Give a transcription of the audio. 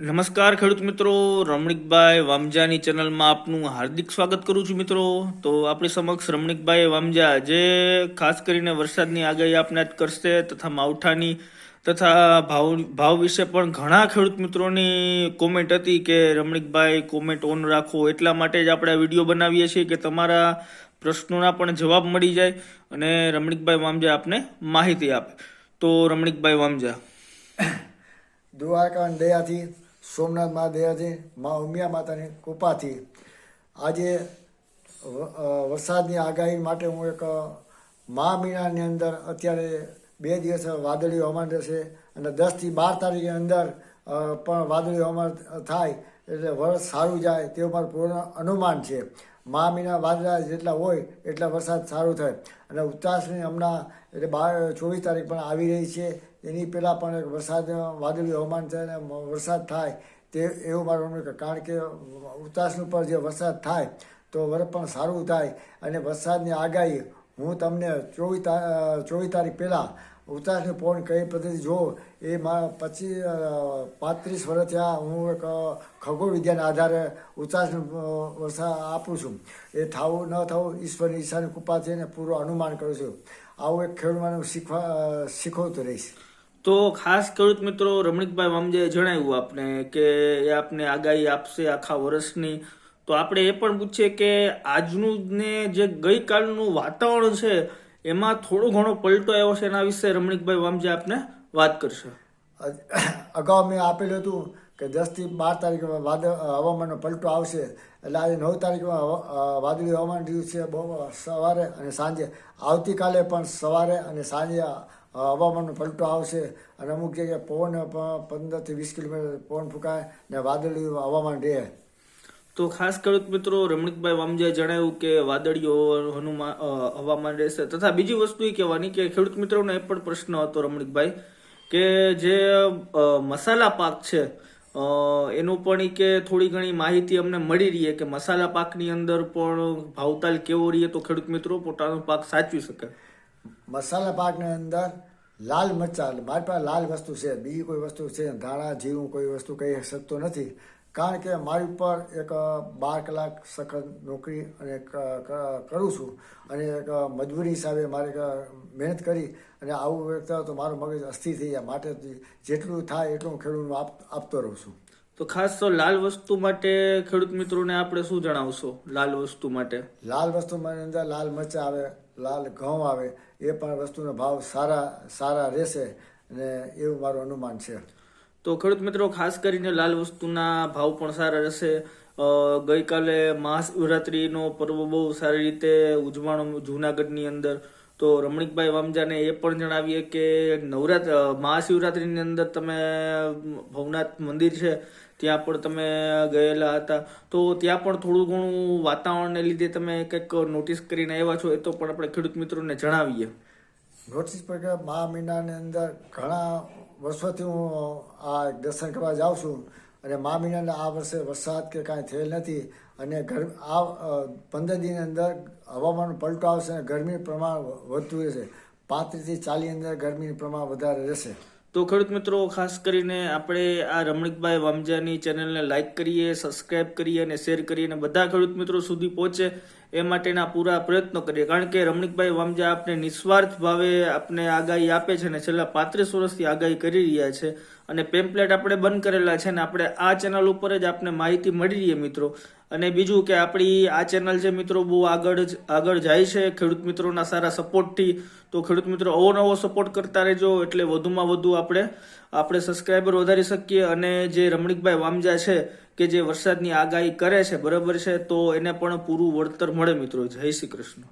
નમસ્કાર ખેડૂત મિત્રો, રમણીકભાઈ વામજાની ચેનલમાં આપનું હાર્દિક સ્વાગત કરું છું મિત્રો. તો આપણી સમક્ષ રમણીકભાઈ વામજા જે ખાસ કરીને વરસાદની આગાહી આપને જ કરશે તથા માવઠાની તથા ભાવ ભાવ વિશે પણ ઘણા ખેડૂત મિત્રોની કોમેન્ટ હતી કે રમણીકભાઈ કોમેન્ટ ઓન રાખો એટલા માટે જ આપણે વીડિયો બનાવીએ છીએ કે તમારા પ્રશ્નોના પણ જવાબ મળી જાય અને રમણીકભાઈ વામજા આપને માહિતી આપે. તો રમણીકભાઈ વામજા. દ્વારકા દયાથી સોમનાથ મા મા ઉમિયા માતાની કૃપાથી આજે વરસાદની આગાહી માટે હું એક અ, મા મહિનાની અંદર અત્યારે બે દિવસ વાદળી હવામાન રહેશે અને દસથી બાર તારીખની અંદર પણ વાદળી હવામાન થાય એટલે વર્ષ સારું જાય તેવું મારું પૂર્ણ અનુમાન છે. મા મહિના વાદળા જેટલા હોય એટલા વરસાદ સારું થાય. અને ઉત્તરાસની હમણાં એટલે બાર ચોવીસ તારીખ પણ આવી રહી છે. એની પહેલાં પણ એક વરસાદ, વાદળી હવામાન છે અને વરસાદ થાય તે, એવું મારું કારણ કે ઉત્તરાયણ ઉપર જે વરસાદ થાય તો વર પણ સારું થાય અને વરસાદની આગાહી હું તમને ચોવીસ ચોવીસ તારીખ પહેલાં ઉતાસની પવન કઈ પદ્ધતિ જો એ મારા પચીસ પાંત્રીસ વર્ષ થયા હું એક ખગોળ વિદ્યાના આધારે ઉતાસનું વરસાદ આપું છું. એ થવું, ન થવું ઈશ્વરની ઈશાની કૃપા છે અને પૂરું અનુમાન કરું છું. આવું એક ખેડૂત શીખવા શીખવતો રહીશ. તો ખાસ ખેડૂત મિત્રો રમણીકભાઈ વામજાએ જણાવ્યું આપને કે એ આપને આગાહી આપશે આખા વર્ષની. તો આપણે એ પણ પૂછીએ કે આજનું ને જે ગઈકાલનું વાતાવરણ છે, એમાં થોડો ઘણો પલટો આવ્યો છે એના વિશે રમણીકભાઈ વામજા આપને વાત કરશે. અગાઉ મેં આપેલું હતું કે દસથી બાર તારીખે વાદળ હવામાનનો પલટો આવશે. એટલે આજે નવ તારીખમાં વાદળી હવામાન રહ્યું છે. બહુ સવારે અને સાંજે. આવતીકાલે પણ સવારે અને સાંજે હવામાનનો પલટો આવશે અને અમુક જગ્યાએ પવન પંદરથી વીસ કિલોમીટર પવન ફૂંકાય ને વાદળી હવામાન રહે. તો ખાસ ખેડૂત મિત્રો રમણીકભાઈ વામજાએ જણાવ્યું કે વાદળીઓ હનુમાન હવામાન રહેશે. તથા બીજી વસ્તુ એ કહેવાની કે ખેડૂત મિત્રોનો એ પણ પ્રશ્ન હતો રમણીકભાઈ કે જે મસાલા પાક છે એનું પણ એ કે થોડી ઘણી માહિતી અમને મળી રહી કે મસાલા પાકની અંદર પણ ભાવતાલ કેવો રહીએ તો ખેડૂત મિત્રો પોતાનો પાક સાચવી શકે. મસાલા પાકની અંદર લાલ મરચાં એટલે મારી પાસે લાલ વસ્તુ છે, બીજી કોઈ વસ્તુ છે, ધાણા, જીરું કોઈ વસ્તુ કહી શકતો નથી. કારણ કે મારી ઉપર એક બાર કલાક સખત નોકરી અને કરું છું અને એક મજબૂરી હિસાબે મારે મહેનત કરી અને આવું વ્યક્ત તો મારું મગજ અસ્થિર થઈ જાય. માટે જેટલું થાય એટલું આપ, આપતો રહું છું. તો ખાસ તો લાલ વસ્તુ માટે ખેડૂત મિત્રોને આપણે શું જણાવશો? લાલ વસ્તુ માટે. લાલ વસ્તુમાં અંદર લાલ મરચાં આવે લાલ ઘઉં આવે એ પણ વસ્તુનો ભાવ સારા સારા રહેશે અને એવું મારું અનુમાન છે. તો ખેડૂત મિત્રો ખાસ કરીને લાલ વસ્તુના ભાવ પણ સારા રહેશે. ગઈકાલે મહાશિવરાત્રિનો પર્વ બહુ સારી રીતે ઉજવાણો જુનાગઢની અંદર તો રમણીકભાઈ વામજાને એ પણ જણાવીએ કે નવરાત્ર મહાશિવરાત્રિની અંદર તમે ભવનાથ મંદિર છે, ત્યાં પણ તમે ગયેલા હતા. તો ત્યાં પણ થોડું ઘણું વાતાવરણને લીધે તમે કંઈક નોટિસ કરીને આવ્યા છો, એ તો પણ આપણે ખેડૂત મિત્રોને જણાવીએ. નોટિસ પર મહા મહિનાની અંદર ઘણા વર્ષોથી હું આ દર્શન કરવા જાઉં છું. અને મહિનાના આ વર્ષે વરસાદ કે કાંઈ થયેલ નથી અને ગર, આ પંદર દિન અંદર હવામાન પલટો આવશે અને ગરમીનું પ્રમાણ વધતું રહેશે. પાંત્રીસથી ચાલીસ અંદર ગરમીનું પ્રમાણ વધારે રહેશે. તો ખેડૂત મિત્રો, ખાસ કરીને આપણે આ રમણીકભાઈ વામજાની ચેનલને લાઇક કરીએ, સબસ્ક્રાઇબ કરીએ અને શેર કરીએ અને બધા ખેડૂત મિત્રો સુધી પહોંચે. એ માટેના પૂરા પ્રયત્નો કરીએ. કારણ કે રમણીકભાઈ વામજા આપને નિસ્વાર્થ ભાવે આપને આગાહી આપે છે અને છેલ્લા પાંત્રીસ વર્ષથી આગાહી કરી રહ્યા છે અને પેમ્પલેટ આપણે બંધ કરેલા છે ને આપણે આ ચેનલ ઉપર જ આપને માહિતી મળી રહી મિત્રો. અને બીજું કે આપણી આ ચેનલ છે મિત્રો બહુ આગળ આગળ જાય છે. ખેડૂત મિત્રોના સારા સપોર્ટથી તો ખેડૂત મિત્રો અવનવો સપોર્ટ કરતા રહેજો. એટલે વધુમાં વધુ આપણે આપણે સબસ્ક્રાઈબર વધારી શકીએ અને જે રમણીકભાઈ વામજા છે, કે જે વરસાદની આગાહી કરે છે, બરાબર છે, તો એને પણ પૂરું વળતર મળે મિત્રો. જય શ્રી કૃષ્ણ.